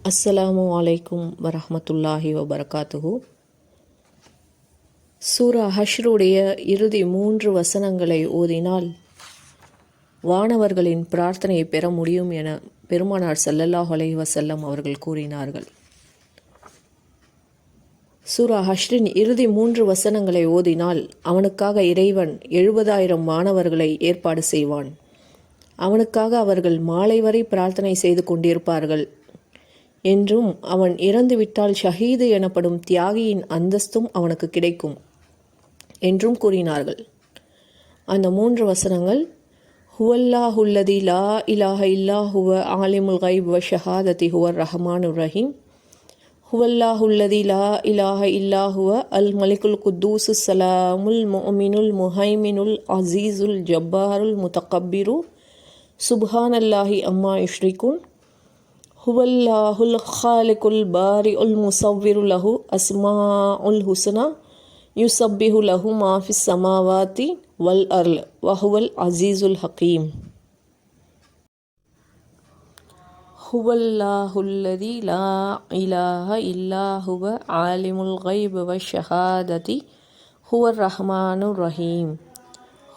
அஸ்ஸலாமு அலைக்கும் வரஹமத்துல்லாஹி வபரகாத்துஹூ சூரா ஹஷ்ருடைய இறுதி மூன்று வசனங்களை ஓதினால் வானவர்களின் பிரார்த்தனையை பெற முடியும் என பெருமானார் சல்லல்லாஹ் அலை வசல்லம் அவர்கள் கூறினார்கள் சூரா ஹஷ்ரின் இறுதி மூன்று வசனங்களை ஓதினால் அவனுக்காக இறைவன் எழுபதாயிரம் மாணவர்களை ஏற்பாடு செய்வான் அவனுக்காக அவர்கள் மாலை வரை பிரார்த்தனை செய்து கொண்டிருப்பார்கள் என்றும் அவன் இறந்துவிட்டால் ஷஹீது எனப்படும் தியாகியின் அந்தஸ்தும் அவனுக்கு கிடைக்கும் என்றும் கூறினார்கள். அந்த மூன்று வசனங்கள் ஹுவல்லாஹுல்லதி லா இலாஹ இல்லா ஹுவ ஆலிமுல் கைப் வ ஷஹாததி ஹுவர் ரஹமானுர் ரஹீம். ஹுவல்லாஹுல்லதி லா இலாஹ இல்லா ஹுவ அல் மலிகுல் குத்தூசு சலாமுல் மொமினுல் முஹைமினுல் அசீஸுல் ஜப்பாருல் முத்தகப்பிரு சுப்ஹானல்லாஹி அம்மா هو الله الخالق البارئ المصور له أسماء الحسنى يسبح له ما في السماوات والأرض وهو العزيز الحكيم. هو الله الذي لا إله إلا هو عالم الغيب والشهادة هو الرحمن الرحيم.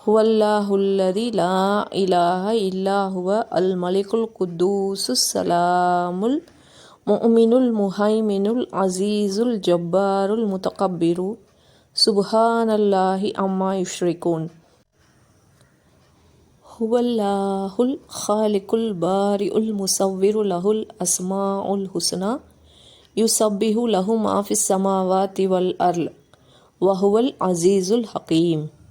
هو الله الذي لا إله إلا هو الملك القدوس السلام المؤمن المهيمن العزيز الجبار المتكبر سبحان الله عما يشركون هو الله الخالق البارئ المصور له الأسماء الحسنى يسبح له ما في السماوات والأرض وهو العزيز الحكيم